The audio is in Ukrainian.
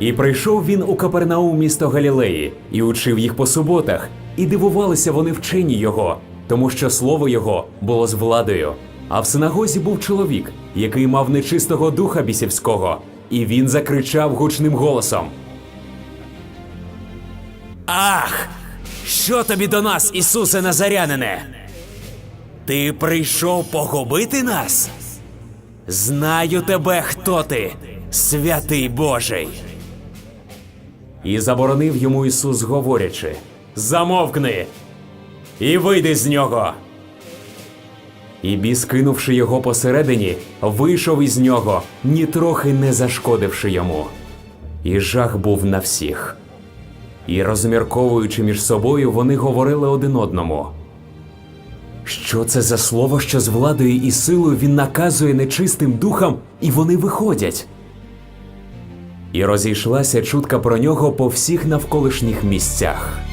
І прийшов він у Капернаум місто Галілеї, і учив їх по суботах, і дивувалися вони вчені його, тому що слово його було з владою. А в синагозі був чоловік, який мав нечистого духа бісівського, і він закричав гучним голосом: Ах! Що тобі до нас, Ісусе Назарянине? Ти прийшов погубити нас? Знаю тебе, хто ти, святий Божий. І заборонив йому Ісус, говорячи: Замовкни і вийди з нього. І біс, кинувши його посередині, вийшов із нього, нітрохи не зашкодивши йому. І жах був на всіх. І розмірковуючи між собою, вони говорили один одному. Що це за слово, що з владою і силою він наказує нечистим духам, і вони виходять? І розійшлася чутка про нього по всіх навколишніх місцях.